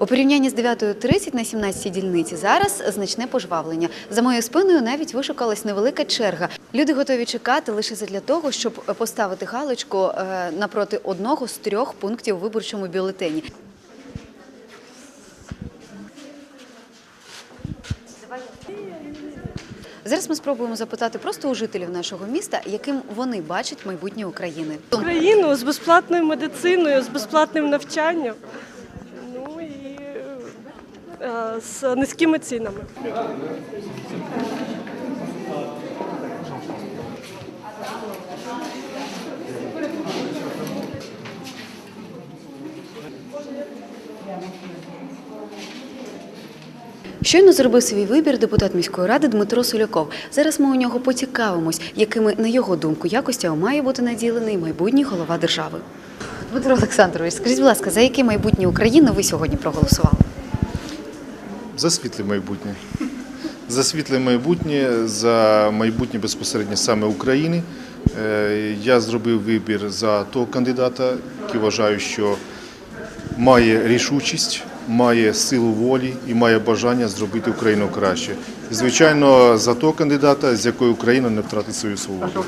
У порівнянні з 9.30 на 17 дільниці зараз значне пожвавлення. За моєю спиною навіть вишукалась невелика черга. Люди готові чекати лише задля того, щоб поставити галочку е, напроти одного з трьох пунктів у виборчому бюлетені. Зараз ми спробуємо запитати просто у жителів нашого міста, яким вони бачать майбутнє України. Україну з безплатною медициною, з безплатним навчанням. З низькими цінами. Щойно зробив свій вибір депутат міської ради Дмитро Соляков. Зараз ми у нього поцікавимось, якими, на його думку, якостями має бути наділений майбутній голова держави. Дмитро Олександрович, скажіть, будь ласка, за яке майбутнє України ви сьогодні проголосували? За світле майбутнє. За світле майбутнє, за майбутнє безпосередньо саме України. Е, Я зробив вибір за того кандидата, який вважаю, що має рішучість, має силу волі і має бажання зробити Україну краще. І, звичайно, за того кандидата, з якою Україна не втратить свою свободу.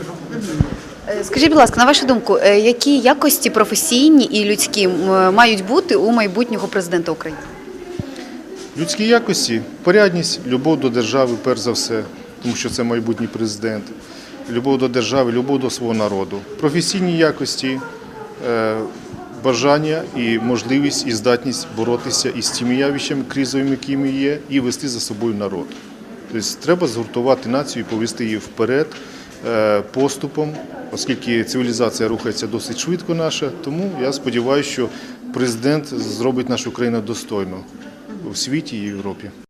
Е, Скажіть, будь ласка, на вашу думку, е, які якості професійні і людські мають бути у майбутнього президента України? Людські якості, порядність, любов до держави, перш за все, тому що це майбутній президент, любов до держави, любов до свого народу, професійні якості, е, бажання і можливість і здатність боротися із тими явищами кризовими, якими є, і вести за собою народ. Тобто треба згуртувати націю і повести її вперед е, поступом, оскільки цивілізація рухається досить швидко наша. Тому я сподіваюся, що президент зробить нашу країну достойно у світі і Європі.